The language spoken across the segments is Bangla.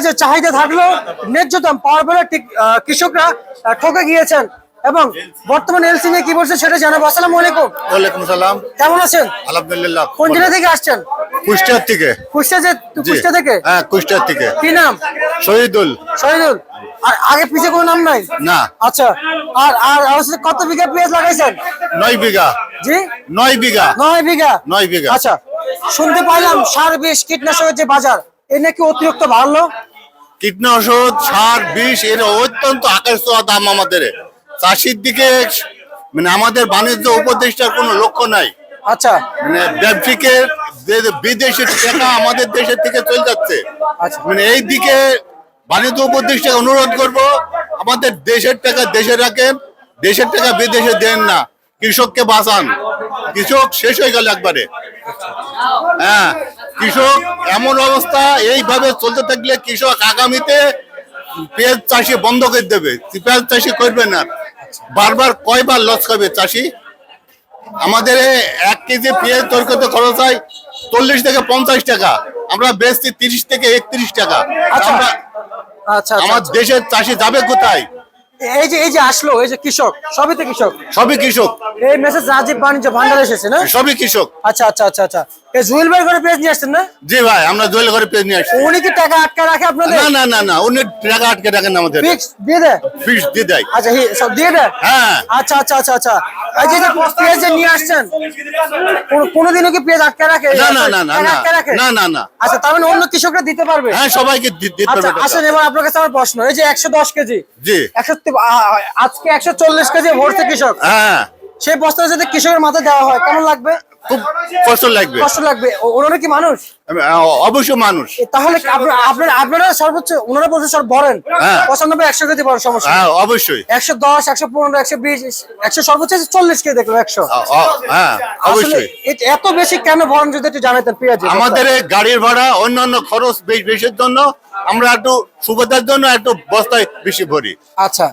পেঁয়াজের চাহিদা থাকলেও ন্যায্য দাম পাওয়ার পরে কৃষকরা ঠকে গিয়েছেন। এবং বর্তমানে এলসি নিয়ে কি বলছে সেটা জানাব। আসসালামু আলাইকুম। ওয়ালাইকুম সালাম কেমন আছেন? আলহামদুলিল্লাহ কোন জেলা থেকে আসছেন? কুষ্টিয়ার থেকে। কুষ্টিয়া যে। কুষ্টিয়া থেকে? হ্যাঁ কুষ্টিয়ার থেকে। কি নাম? শহীদুল। শহীদুল। আর আগে পিছিয়ে কোনো নাম নাই? না। আচ্ছা। আর আর কত বিঘা পেঁয়াজ লাগাইছেন? নয় বিঘা। জি? নয় বিঘা। নয় বিঘা? নয় বিঘা। আচ্ছা। শুনতে পাইলাম সার বিষ কীটনাশকের যে বাজার এ নাকি অতিরিক্ত বাড়লো? কীটনাশক সার বিষ এর অত্যন্ত আকাশ ছোঁয়া দাম আমাদের। চাষির দিকে মানে আমাদের বাণিজ্য উপদেষ্টার কোনো লক্ষ্য নাই। আচ্ছা। মানে ব্যবসায়িকের যে বিদেশি টাকা আমাদের দেশের থেকে চলে যাচ্ছে। আচ্ছা। মানে এই দিকে বাণিজ্য উপদেষ্টা অনুরোধ করব আমাদের দেশের টাকা দেশে রাখেন দেশের টাকা বিদেশে দেন না কৃষককে বাঁচান। কৃষক শেষ হয়ে গেল একবারে। হ্যাঁ। কৃষক এমন অবস্থা এইভাবে চলতে থাকলে কৃষক আগামীতে পেঁয়াজ চাষি বন্ধ করে দেবে। পেঁয়াজ চাষি করবে না। বারবার কয়বার লস খাবে চাষি? আমাদের এক কেজি পেঁয়াজ তৈরি করতে খরচ হয়? চল্লিশ থেকে পঞ্চাশ টাকা। আমরা বেচছি তিরিশ থেকে একত্রিশ টাকা। আচ্ছা। আমরা আচ্ছা আচ্ছা, আমার আচ্ছা। দেশের চাষি যাবে কোথায়? এই যে এই যে আসলো এই যে কৃষক সবই তো কৃষক? সবই কৃষক। এই মেসেজ রাজীব বাণিজ্য ভান্ডার এসেছে না? সবই কৃষক। আচ্ছা আচ্ছা আচ্ছা আচ্ছা। এই জুয়েল ভাই করে পেজ নিয়ে আসছেন না? জি ভাই আমরা জয়েল পেয়ে নিয়ে আসছি। উনি কি টাকা আটকা রাখে আপনাদের? না না না না উনি টাকা আটকে রাখেন আমাদের। ফিক্স দিয়ে দেয়? ফিস দিয়ে দেয়। আচ্ছা সব দিয়ে দেয়? হ্যাঁ। আচ্ছা আচ্ছা আচ্ছা আচ্ছা। এই যে যে নিয়ে আসছেন কোন- কোনোদিনও কি পেঁয়াজ আটকে রাখে? না না না না না না না আচ্ছা তার মানে অন্য কৃষকরা দিতে পারবে? হ্যাঁ সবাইকে দিতে আচ্ছা আসেন এবার আপনার কাছে আমার প্রশ্ন। এই যে একশো দশ কেজি জি। একশো তি- আ- আ- আজকে একশো চল্লিশ কেজি ভরছে কৃষক। হ্যাঁ। সেই বস্তা যদি কৃষকের মাথায় দেওয়া হয় কেমন লাগবে? খুব কষ্ট লাগবে। কষ্ট লাগবে। ওনারা কি মানুষ? অবশ্য মানুষ। তাহলে আপনারা আপনারা সর্বোচ্চ ওনারা বলছে সব ভরেন। হ্যাঁ। পঁচানব্বই একশো কেজি বড় সমস্যা হ্যাঁ অবশ্যই। একশো দশ একশো পনেরো একশো বিশ একশো সর্বোচ্চ চল্লিশ কেজি দেখল একশো। হ্যাঁ অবশ্যই। এত বেশি কেন ভরণ যদি একটু জানাতেন পেঁয়াজ আমাদের গাড়ির ভাড়া অন্যান্য খরচ বেশ বেশির জন্য আমরা একটু সুবিধার জন্য একটু বস্তায় বেশি ভরি। আচ্ছা।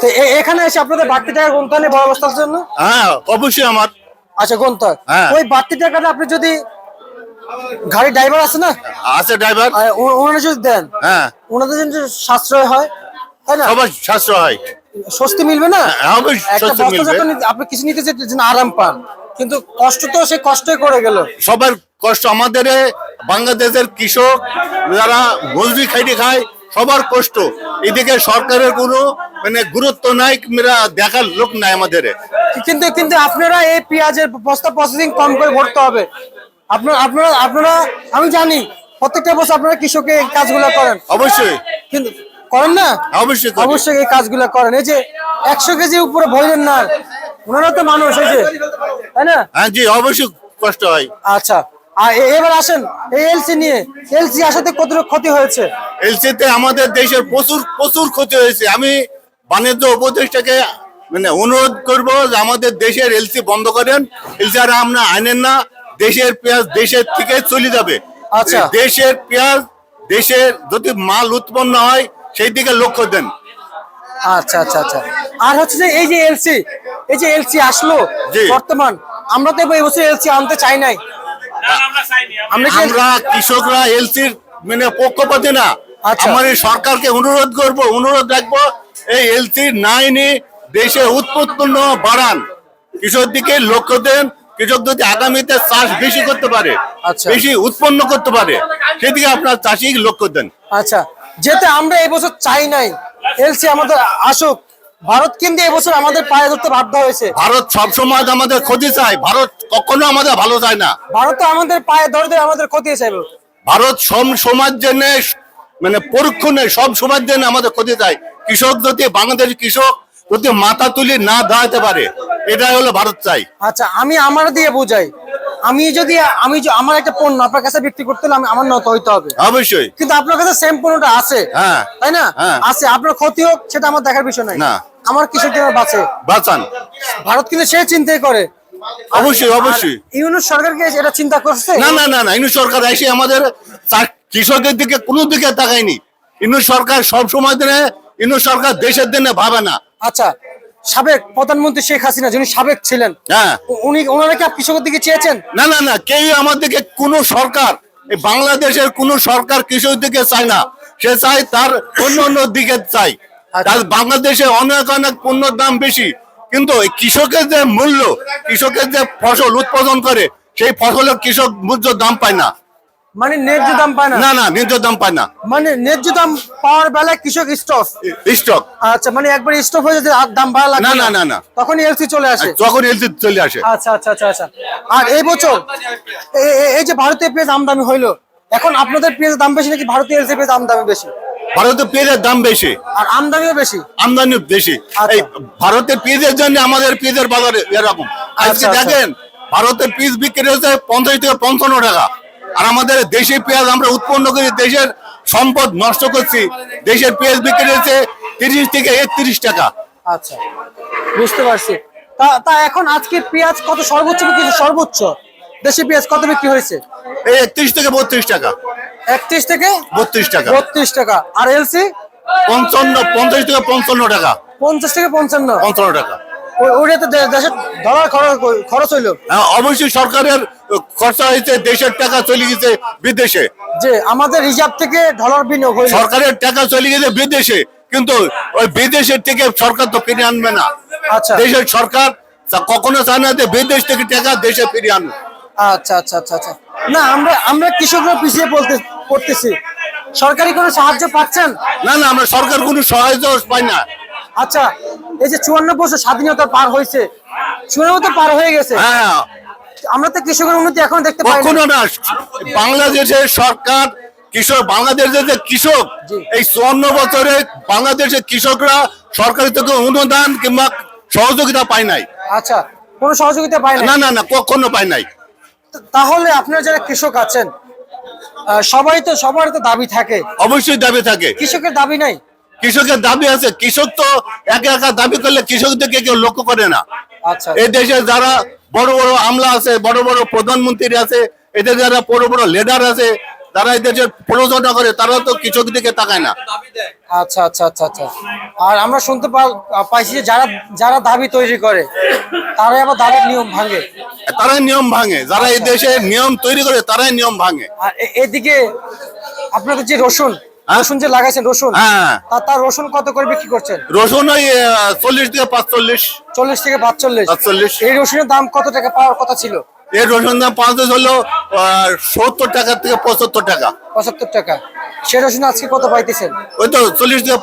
তো এখানে এসে আপনাদের বাড়তি টাকা গুনতে হয় বড় অবস্থার জন্য? হ্যাঁ অবশ্যই আমার। আচ্ছা গুনতে হয়। ওই বাড়তি টাকাটা আপনি যদি গাড়ি ড্রাইভার আছে না? আছে ড্রাইভার। ওনারা যদি দেন হ্যাঁ। ওনাদের জন্য সাশ্রয় হয় তাই না? সবার সাশ্রয় হয়। স্বস্তি মিলবে না? হ্যাঁ, আপনি কিছু নিতে যেতে আরাম পান। কিন্তু কষ্ট তো সে কষ্টই করে গেল। সবার কষ্ট। আমাদের বাংলাদেশের কৃষক যারা মজুরি খাইতে খায় সবার কষ্ট। এদিকে সরকারের কোনো মানে গুরুত্ব নাই দেখার লোক নাই আমাদের। কিন্তু কিন্তু আপনারা এই পেঁয়াজের বস্তা প্রসেসিং কম করে ভরতে হবে। আপনার আপনারা আপনারা আমি জানি প্রত্যেকটা বছর আপনারা কৃষকে এই কাজগুলো করেন। অবশ্যই। কিন্তু করেন না? অবশ্যই অবশ্যই এই কাজগুলো করেন। এই যে একশো কেজি উপরে ভরলেন না ওনারা তো মানুষ এই যে। তাই না? হ্যাঁ জি অবশ্যই কষ্ট হয়। আচ্ছা। আর এবার আসেন এলসি নিয়ে। এলসি আসাতে কতটুকু ক্ষতি হয়েছে? এলসিতে আমাদের দেশের প্রচুর প্রচুর ক্ষতি হয়েছে। আমি বাণিজ্য উপদেষ্টাকে মানে অনুরোধ করব যে আমাদের দেশের এলসি বন্ধ করেন। এলসি আর আমরা আনেন না। দেশের পেঁয়াজ দেশের থেকে চলে যাবে। আচ্ছা। দেশের পেঁয়াজ দেশের যদি মাল উৎপন্ন হয় সেই দিকে লক্ষ্য দেন। আচ্ছা আচ্ছা আচ্ছা। আর হচ্ছে যে এই যে এলসি এই যে এলসি আসলো। বর্তমান আমরা তো এই বছর এলসি আনতে চাই নাই। আমরা কৃষকরা এলসির মানে পক্ষপাতি না। আচ্ছা। আমার এই সরকারকে অনুরোধ করব অনুরোধ রাখব এই এলসি নাইনি দেশে উৎপন্ন বাড়ান। কৃষক দিকে লক্ষ্য দেন কৃষক যদি আগামীতে চাষ বেশি করতে পারে আচ্ছা। বেশি উৎপন্ন করতে পারে। সেদিকে আপনার চাষি লক্ষ্য দেন। আচ্ছা যেতে আমরা এই বছর চাই নাই। এলসি আমাদের আসুক। ভারত কিন্তু এবছর আমাদের পায়ে ধরতে বাধ্য হয়েছে। ভারত সবসময় আমাদের ক্ষতি চায়। ভারত কখনো আমাদের ভালো চায় না। ভারত তো আমাদের পায়ে ধরে ধরে আমাদের ক্ষতি চাইবে ভারত সব সমাজ জন্য মানে পরীক্ষণে সব সমাজ জন্য আমাদের ক্ষতি চায়। কৃষক যদি বাংলাদেশ কৃষক যদি মাথা তুলি না দাঁড়াতে পারে এটাই হলো ভারত চাই। আচ্ছা আমি আমার দিয়ে বুঝাই। আমি যদি আমি আমার একটা পণ্য আপনার কাছে বিক্রি করতে হলে আমি আমার নত হইতে হবে। অবশ্যই। কিন্তু আপনার কাছে সেম পণ্যটা আছে। হ্যাঁ। তাই না? হ্যাঁ। আছে। আপনার ক্ষতি হোক সেটা আমার দেখার বিষয় নাই। না। আমার কৃষক যেন বাঁচে। বাঁচান। ভারত কিন্তু সে চিন্তাই করে। অবশ্যই অবশ্যই। ইউনুস সরকারকে এটা চিন্তা করছে? না না না না ইনু সরকার এসে আমাদের কৃষকের দিকে কোনো দিকে তাকায়নি। ইনু সরকার সব সময় দিনে ইনু সরকার দেশের দিনে ভাবে না। আচ্ছা। সাবেক প্রধানমন্ত্রী শেখ হাসিনা যিনি সাবেক ছিলেন হ্যাঁ। উনি ওনারা কি কৃষকের দিকে চেয়েছেন? না না না কেউ আমাদেরকে কোনো সরকার এই বাংলাদেশের কোনো সরকার কৃষক দিকে চায় না। সে চাই তার অন্য অন্য দিকে চাই আচ্ছা। তার বাংলাদেশে অনেক অনেক পণ্যের দাম বেশি কিন্তু কৃষকের যে মূল্য কৃষকের যে ফসল উৎপাদন করে সেই ফসলের কৃষক মূল্য দাম পায় না। মানে ন্যায্য দাম পায় না? না না ন্যায্য দাম পায় না। মানে ন্যায্য দাম পাওয়ার বেলায় কৃষক স্টপ স্টক আচ্ছা মানে একবার স্টপ হয়ে আর দাম বাড়া লাগে না, না, না, না। তখন এলসি চলে আসে? যখন এলসি চলে আসে। আচ্ছা আচ্ছা আচ্ছা আচ্ছা। আর এই বছর এই যে ভারতীয় পেঁয়াজ আমদানি হইল এখন আপনাদের পেঁয়াজের দাম বেশি নাকি ভারতীয় এলসি পেঁয়াজ আমদানি বেশি? ভারতে পেঁয়াজের দাম বেশি। আর আমদানিও বেশি? আমদানি বেশি। আচ্ছা। এই ভারতের পেঁয়াজের জন্য আমাদের পেঁয়াজের বাজারে এরকম। আজকে আচ্ছা। দেখেন ভারতের পিস বিক্রি হচ্ছে পঞ্চাশ থেকে পঞ্চান্ন টাকা। আর আমাদের দেশি পেঁয়াজ আমরা উৎপন্ন করি দেশের সম্পদ নষ্ট করছি। দেশের পেঁয়াজ বিক্রি হচ্ছে তিরিশ থেকে একত্রিশ টাকা। আচ্ছা বুঝতে পারছি। তা তা এখন আজকে পেঁয়াজ কত সর্বোচ্চ বিক্রি সর্বোচ্চ। দেশি পেঁয়াজ কত বিক্রি হয়েছে? এই একত্রিশ থেকে বত্রিশ টাকা। একত্রিশ থেকে বত্রিশ টাকা। বত্রিশ টাকা। আর এলসি? পঞ্চান্ন পঞ্চাশ থেকে পঞ্চান্ন টাকা। পঞ্চাশ থেকে পঞ্চান্ন। পঞ্চান্ন টাকা। ওটা তো দেশের ডলার খরচ খরচ হইল। হ্যাঁ, অবশ্যই সরকারের খরচা হয়েছে দেশের টাকা চলে গেছে বিদেশে। যে আমাদের রিজার্ভ থেকে ডলার বিনিয়োগ হইল। সরকারের টাকা চলে গেছে বিদেশে কিন্তু ওই বিদেশের থেকে সরকার তো আনবে না। আচ্ছা। দেশের সরকার কখনো চায় না যে বিদেশ থেকে টাকা দেশে ফিরিয়ে আনবে। আচ্ছা আচ্ছা আচ্ছা আচ্ছা। না আমরা আমরা কৃষকরা পিছিয়ে পড়তে পড়তেছি। সরকারি কোনো সাহায্য পাচ্ছেন? না না আমরা সরকার কোনো সহায়তা পাই না। আচ্ছা এই যে চুয়ান্ন বছর স্বাধীনতা পার হয়েছে চুয়ান্ন পার হয়ে গেছে। হ্যাঁ আমরা তো কৃষকের উন্নতি এখন দেখতে পাই না। কখনো না বাংলাদেশের সরকার কৃষক বাংলাদেশের যে কৃষক। এই চুয়ান্ন বছরে বাংলাদেশের কৃষকরা সরকারি থেকে অনুদান কিংবা সহযোগিতা পায় নাই। আচ্ছা কোনো সহযোগিতা পায় না না না না কখনো পায় নাই। তাহলে আপনারা যারা কৃষক আছেন সবাই তো সবার তো দাবি থাকে। অবশ্যই দাবি থাকে। কৃষকের দাবি নাই? কৃষকের দাবি আছে কৃষক তো একা একা দাবি করলে কৃষকদেরকে কেউ লক্ষ্য করে না। আচ্ছা এই দেশে যারা বড় বড় আমলা আছে বড় বড় প্রধানমন্ত্রী আছে এদের যারা বড় বড় লিডার আছে যারা এই দেশের প্রযোজনা করে তারা তো কৃষক দিকে তাকায় না। আচ্ছা আচ্ছা আচ্ছা আচ্ছা। আর আমরা শুনতে পাইছি যে যারা যারা দাবি তৈরি করে তারাই আবার দাবির নিয়ম ভাঙে। তারাই নিয়ম ভাঙে যারা এই দেশে নিয়ম তৈরি করে তারাই নিয়ম ভাঙে। আর এদিকে আপনাদের যে রসুন। রসুন যে লাগাইছেন রসুন? হ্যাঁ। তার রসুন কত করে বিক্রি করছেন? রসুন ওই চল্লিশ থেকে পাঁচচল্লিশ। চল্লিশ থেকে পাঁচচল্লিশ। পাঁচচল্লিশ। এই রসুনের দাম কত টাকা পাওয়ার কথা ছিল? এই রসুন দাম পাঁচ হলো সত্তর টাকা থেকে পঁচাত্তর টাকা। পঁচাত্তর টাকা। সে রসুন আজকে কত পাইতেছেন? ওই তো চল্লিশ থেকে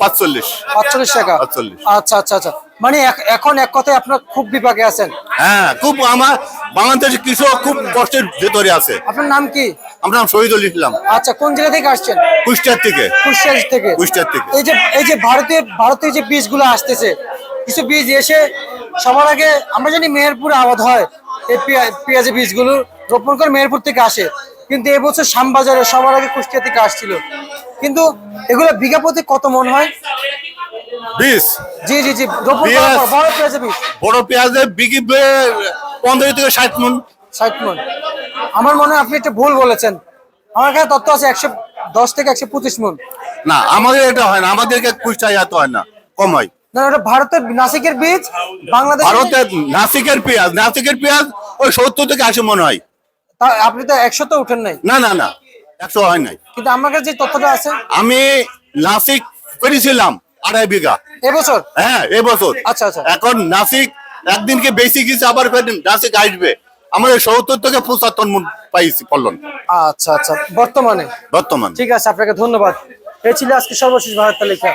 পাঁচচল্লিশ। পাঁচচল্লিশ টাকা। পাঁচচল্লিশ। আচ্ছা আচ্ছা আচ্ছা। মানে এখন এক কথায় আপনার খুব বিপাকে আছেন। হ্যাঁ খুব আমার বাংলাদেশের কৃষক খুব কষ্টের ভেতরে আছে। আপনার নাম কি? আমরা শহীদুল ইসলাম আচ্ছা কোন জায়গা থেকে আসছেন? কুষ্টার থেকে। কুষ্টিয়া থেকে। কুষ্টিয়ার থেকে। এই যে এই যে ভারতীয় ভারতীয় যে বীজগুলো আসতেছে কিছু বীজ এসে সবার আগে আমরা জানি মেহেরপুরে আবাদ হয় এই পেঁয়া- পেঁয়াজের বীজগুলো রোপণ করে মেহেরপুর থেকে আসে। কিন্তু এবছর শ্যামবাজারে সবার আগে কুষ্টিয়া থেকে আসছিল। কিন্তু এগুলো বিঘা প্রতি কত মন হয়? বিশ জি জি জি রোপণ বড় পেঁয়াজের বীজ। বড় পেঁয়াজের বিক্রি পনেরো থেকে ষাট মন। ষাট মন। আমার মনে হয় আপনি একটা ভুল বলেছেন। আমার কাছে তথ্য আছে একশো দশ থেকে একশো পঁচিশ মন না আমাদের এটা হয় না আমাদেরকে কুষ্টায় এত হয় না কম হয়। না ওটা ভারতের নাসিকের বীজ বাংলাদেশ ভারতের নাসিকের পেঁয়াজ নাসিকের পেঁয়াজ ওই সত্তর থেকে আশি মনে হয়। আপনি তো একশো তো উঠেন নাই। না না না একশো হয় নাই। কিন্তু আমার কাছে যে তথ্যটা আছে। আমি নাসিক করেছিলাম আড়াই বিঘা। এবছর? হ্যাঁ এবছর। আচ্ছা, আচ্ছা। এখন নাসিক একদিনকে বেশি কিছু আবার ফের নাসিক আসবে। আমাদের সত্তর থেকে পঁচাত্তর মন পাইছি ফলন। আচ্ছা আচ্ছা। বর্তমানে? বর্তমান। ঠিক আছে আপনাকে ধন্যবাদ। এই ছিল আজকে সর্বশেষ ভারত তালিকা।